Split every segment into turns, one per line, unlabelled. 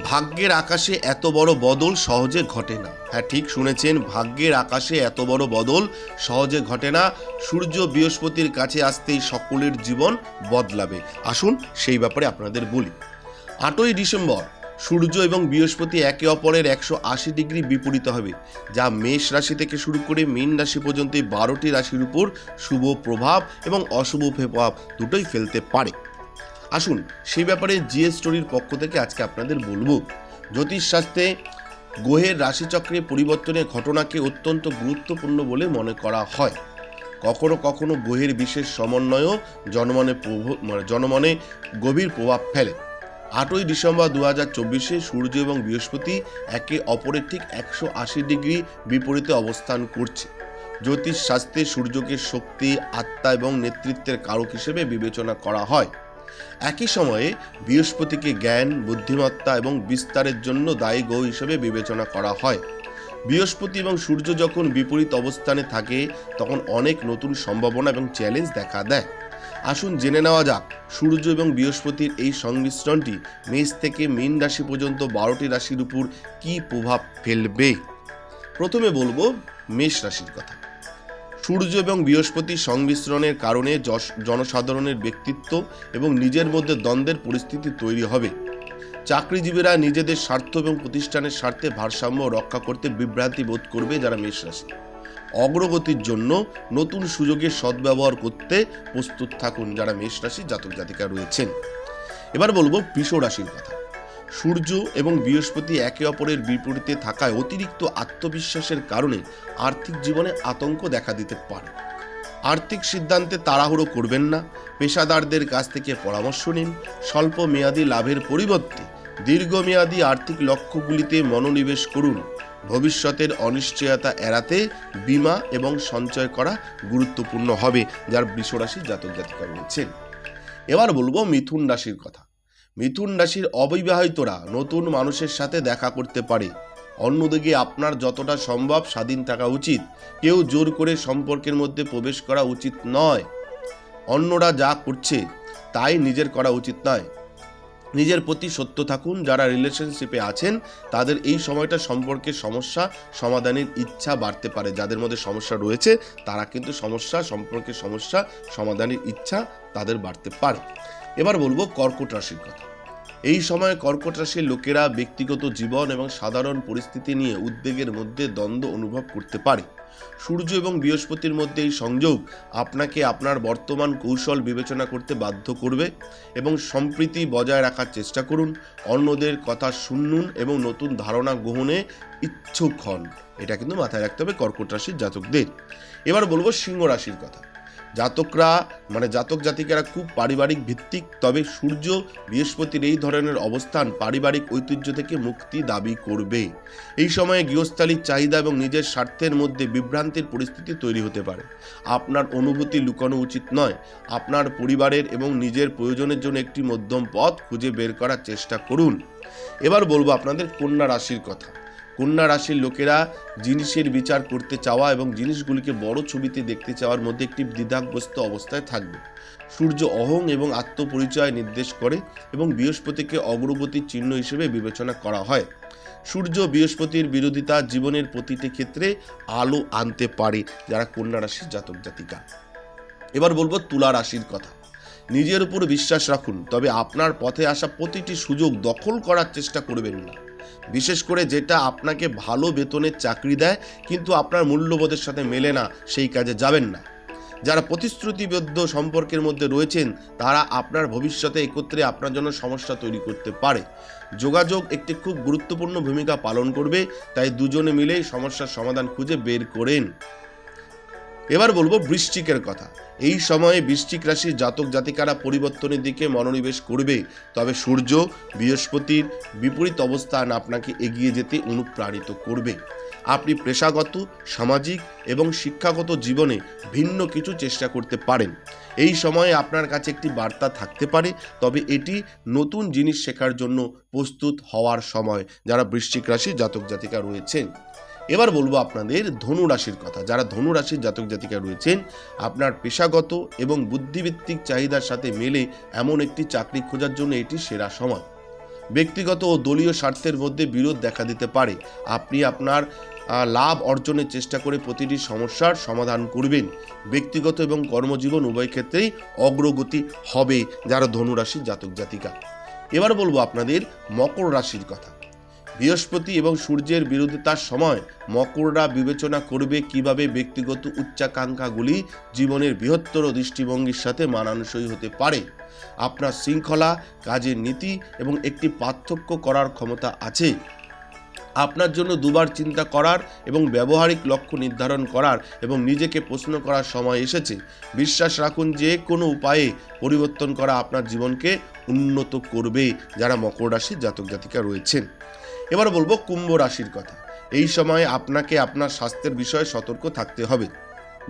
ভাগ্যের আকাশে এত বড় বদল সহজে ঘটে না। হ্যাঁ ঠিক শুনেছেন, ভাগ্যের আকাশে এত বড় বদল সহজে ঘটে না। সূর্য বৃহস্পতির কাছে আসতেই সকলের জীবন বদলাবে। আসুন সেই ব্যাপারে আপনাদের বলি। আটই ডিসেম্বর, সূর্য এবং বৃহস্পতি একে অপরের একশো আশি ডিগ্রি বিপরীত হবে, যা মেষ রাশি থেকে শুরু করে মীন রাশি পর্যন্ত বারোটি রাশির উপর শুভ প্রভাব এবং অশুভ প্রভাব দুটোই ফেলতে পারে। আসুন, সেই ব্যাপারে জিএস স্টোরির পক্ষ থেকে আজকে আপনাদের বলব। জ্যোতিষশাস্ত্রে গ্রহের রাশিচক্রে পরিবর্তনের ঘটনাকে অত্যন্ত গুরুত্বপূর্ণ বলে মনে করা হয়। কখনো কখনো গ্রহের বিশেষ সমন্বয়ও জনমনে মানে জনমনে গভীর প্রভাব ফেলে। আটই ডিসেম্বর দু হাজার চব্বিশে সূর্য এবং বৃহস্পতি একে অপরের ঠিক একশো আশি ডিগ্রি বিপরীতে অবস্থান করছে। জ্যোতিষ শাস্ত্রে সূর্যকে শক্তি, আত্মা এবং নেতৃত্বের কারক হিসেবে বিবেচনা করা হয়। একই সময়ে বৃহস্পতিকে জ্ঞান, বুদ্ধিমত্তা এবং বিস্তারের জন্য দায়ী গ্রহ হিসেবে বিবেচনা করা হয়। বৃহস্পতি এবং সূর্য যখন বিপরীত অবস্থানে থাকে, তখন অনেক নতুন সম্ভাবনা এবং চ্যালেঞ্জ দেখা দেয়। আসুন জেনে নেওয়া যাক, সূর্য এবং বৃহস্পতির এই সংমিশ্রণটি মেষ থেকে মীন রাশি পর্যন্ত বারোটি রাশির উপর কী প্রভাব ফেলবে? প্রথমে বলব মেষ রাশির কথা। সূর্য এবং বৃহস্পতির সংমিশ্রণের কারণে জনসাধারণের ব্যক্তিত্ব এবং নিজের মধ্যে দ্বন্দ্বের পরিস্থিতি তৈরি হবে। চাকরিজীবীরা নিজেদের স্বার্থ এবং প্রতিষ্ঠানের স্বার্থে ভারসাম্য রক্ষা করতে বিভ্রান্তি বোধ করবে যারা মেষ রাশি। অগ্রগতির জন্য নতুন সুযোগের সদ্ব্যবহার করতে প্রস্তুত থাকুন যারা মেষ রাশি জাতক জাতিকা রয়েছেন। এবার বলব বৃষ রাশির কথা। সূর্য এবং বৃহস্পতি একে অপরের বিপরীতে থাকায় অতিরিক্ত আত্মবিশ্বাসের কারণে আর্থিক জীবনে আতঙ্ক দেখা দিতে পারে। আর্থিক সিদ্ধান্তে তাড়াহুড়ো করবেন না। পেশাদারদের কাছ থেকে পরামর্শ নিন। স্বল্প মেয়াদী লাভের পরিবর্তে দীর্ঘমেয়াদী আর্থিক লক্ষ্যগুলিতে মনোনিবেশ করুন। ভবিষ্যতের অনিশ্চয়তা এড়াতে বীমা এবং সঞ্চয় করা গুরুত্বপূর্ণ হবে, যার বৃষরাশির জাতক জাতিকা রয়েছেন। এবার বলব মিথুন রাশির কথা। মিথুন রাশির অবিবাহিতরা নতুন মানুষের সাথে দেখা করতে পারে। অন্যদিকে আপনার যতটা সম্ভব স্বাধীন থাকা উচিত। কেউ জোর করে সম্পর্কের মধ্যে প্রবেশ করা উচিত নয়। অন্যরা যা করছে, তাই নিজের করা উচিত নয়। নিজের প্রতি সত্য থাকুন, যারা রিলেশনশিপে আছেন, তাদের এই সময়টা সম্পর্কে সমস্যা সমাধানের ইচ্ছা বাড়তে পারে। যাদের মধ্যে সমস্যা রয়েছে, তারা কিন্তু সমস্যা, সম্পর্কে সমস্যা সমাধানের ইচ্ছা তাদের বাড়তে পারে। এবার বলব কর্কট রাশির কথা। এই সময় কর্কট রাশির লোকেরা ব্যক্তিগত জীবন এবং সাধারণ পরিস্থিতি নিয়ে উদ্বেগের মধ্যে দ্বন্দ্ব অনুভব করতে পারে। সূর্য এবং বৃহস্পতির মধ্যে এই সংযোগ আপনাকে আপনার বর্তমান কৌশল বিবেচনা করতে বাধ্য করবে এবং সম্প্রীতি বজায় রাখার চেষ্টা করুন, অন্যদের কথা শুনুন এবং নতুন ধারণা গ্রহণে ইচ্ছুক হন। এটা কিন্তু মাথায় রাখতে হবে কর্কট রাশির জাতকদের। এবার বলব সিংহ রাশির কথা। জাতকরা মানে জাতক জাতিকারা খুব পারিবারিক ভিত্তিক, তবে সূর্য বৃহস্পতির এই ধরনের অবস্থান পারিবারিক ঐতিহ্য থেকে মুক্তি দাবি করবে। এই সময়ে গৃহস্থালির চাহিদা এবং নিজের স্বার্থের মধ্যে বিভ্রান্তির পরিস্থিতি তৈরি হতে পারে। আপনার অনুভূতি লুকানো উচিত নয়। আপনার পরিবারের এবং নিজের প্রয়োজনের জন্য একটি মধ্যম পথ খুঁজে বের করার চেষ্টা করুন। এবার বলব আপনাদের কন্যা রাশির কথা। কন্যা রাশির লোকেরা জিনিসের বিচার করতে চাওয়া এবং জিনিসগুলিকে বড় ছবিতে দেখতে চাওয়ার মধ্যে একটি দ্বিধাগ্রস্ত অবস্থায় থাকবে। সূর্য অহং এবং আত্মপরিচয় নির্দেশ করে এবং বৃহস্পতিকে অগ্রগতির চিহ্ন হিসেবে বিবেচনা করা হয়। সূর্য বৃহস্পতির বিরোধিতা জীবনের প্রতিটি ক্ষেত্রে আলো আনতে পারে, যারা কন্যা রাশির জাতক জাতিকা। এবার বলব তুলা রাশির কথা। নিজের উপর বিশ্বাস রাখুন, তবে আপনার পথে আসা প্রতিটি সুযোগ দখল করার চেষ্টা করবেন না। বিশেষ করে যেটা আপনাকে ভালো বেতনের চাকরি দেয়, কিন্তু আপনার মূল্যবোধের সাথে মেলে না, সেই কাজে যাবেন না। যারা প্রতিশ্রুতিবদ্ধ সম্পর্কের মধ্যে রয়েছেন, তারা আপনার ভবিষ্যতে একত্রে আপনার জন্য সমস্যা তৈরি করতে পারে। যোগাযোগ একটি খুব গুরুত্বপূর্ণ ভূমিকা পালন করবে, তাই দুজনে মিলেই সমস্যার সমাধান খুঁজে বের করেন। এবার বলব বৃশ্চিকের কথা। এই সময়ে বৃশ্চিক রাশির জাতক জাতিকারা পরিবর্তনের দিকে মনোনিবেশ করবে। তবে সূর্য, বৃহস্পতির বিপরীত অবস্থান আপনাকে এগিয়ে যেতে অনুপ্রাণিত করবে। আপনি পেশাগত, সামাজিক এবং শিক্ষাগত জীবনে ভিন্ন কিছু চেষ্টা করতে পারেন। এই সময়ে আপনার কাছে একটি বার্তা থাকতে পারে, তবে এটি নতুন জিনিস শেখার জন্য প্রস্তুত হওয়ার সময় যারা বৃশ্চিক রাশির জাতক জাতিকা রয়েছেন। এবার বলব আপনাদের ধনু রাশির কথা। যারা ধনু রাশির জাতক জাতিকা রয়েছেন, আপনার পেশাগত এবং বুদ্ধিভিত্তিক চাহিদার সাথে মেলে এমন একটি চাকরি খোঁজার জন্য এটি সেরা সময়। ব্যক্তিগত ও দলীয় স্বার্থের মধ্যে বিরোধ দেখা দিতে পারে। আপনি আপনার লাভ অর্জনের চেষ্টা করে প্রতিটি সমস্যার সমাধান করবেন। ব্যক্তিগত এবং কর্মজীবন উভয় ক্ষেত্রেই অগ্রগতি হবে যারা ধনুরাশির জাতক জাতিকা। এবার বলব আপনাদের মকর রাশির কথা। বৃহস্পতি এবং সূর্যের বিরোধিতার সময় মকররা বিবেচনা করবে কীভাবে ব্যক্তিগত উচ্চাকাঙ্ক্ষাগুলি জীবনের বৃহত্তর দৃষ্টিভঙ্গির সাথে মানানসই হতে পারে। আপনার শৃঙ্খলা, কাজের নীতি এবং একটি পার্থক্য করার ক্ষমতা আছে। আপনার জন্য দুবার চিন্তা করার এবং ব্যবহারিক লক্ষ্য নির্ধারণ করার এবং নিজেকে প্রশ্ন করার সময় এসেছে। বিশ্বাস রাখুন যে কোনো উপায়ে পরিবর্তন করা আপনার জীবনকে উন্নত করবে, যারা মকর রাশির জাতক জাতিকা রয়েছেন। এবার বলব কুম্ভ রাশির কথা। এই সময় আপনাকে আপনার স্বাস্থ্যের বিষয়ে সতর্ক থাকতে হবে।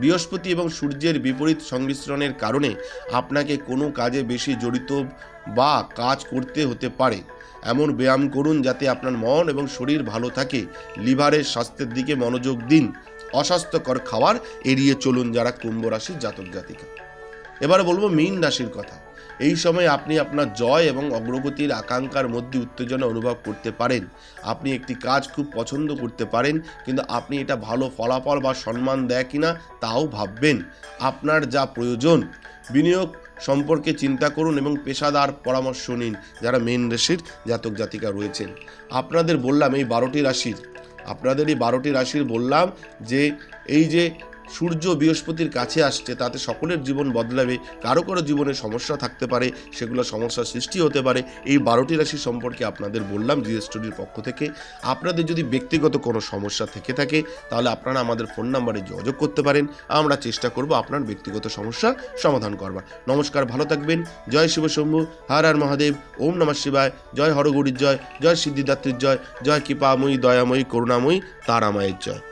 বৃহস্পতি এবং সূর্যের বিপরীত সংমিশ্রণের কারণে আপনাকে কোনো কাজে বেশি জড়িত বা কাজ করতে হতে পারে। এমন ব্যায়াম করুন যাতে আপনার মন এবং শরীর ভালো থাকে। লিভারের স্বাস্থ্যের দিকে মনোযোগ দিন। অস্বাস্থ্যকর খাবার এড়িয়ে চলুন যারা কুম্ভ রাশির জাতক জাতিকা এবার বলব মীন রাশির কথা। এই সময় আপনি আপনার জয় এবং অগ্রগতির আকাঙ্ক্ষার মধ্যে উত্তেজনা অনুভব করতে পারেন। আপনি একটি কাজ খুব পছন্দ করতে পারেন, কিন্তু আপনি এটা ভালো ফলাফল বা সম্মান দেয় কিনা তাও ভাববেন। আপনার যা প্রয়োজন, বিনিয়োগ সম্পর্কে চিন্তা করুন এবং পেশাদার পরামর্শ নিন, যারা মেন রাশির জাতক জাতিকা রয়েছেন। আপনাদের বললাম এই বারোটি রাশির আপনাদের এই বারোটি রাশির বললাম যে, এই যে সূর্য বৃহস্পতির কাছে আসছে, তাতে সকলের জীবন বদলাবে, কারও কারও জীবনে সমস্যা থাকতে পারে, সেগুলো সমস্যার সৃষ্টি হতে পারে। এই বারোটি রাশি সম্পর্কে আপনাদের বললাম জিএস স্টুডির পক্ষ থেকে। আপনাদের যদি ব্যক্তিগত কোনো সমস্যা থেকে থাকে, তাহলে আপনারা আমাদের ফোন নাম্বারে যোগাযোগ করতে পারেন। আমরা চেষ্টা করব আপনার ব্যক্তিগত সমস্যা সমাধান করবার। নমস্কার, ভালো থাকবেন। জয় শিব শম্ভু, হর হর মহাদেব, ওম নমঃ শিবায়। জয় হরগৌরীর জয় জয় সিদ্ধিদাত্রীর জয় জয় কৃপাময়ী, দয়াময়ী, করুণাময়ী, তারামায়ের জয়।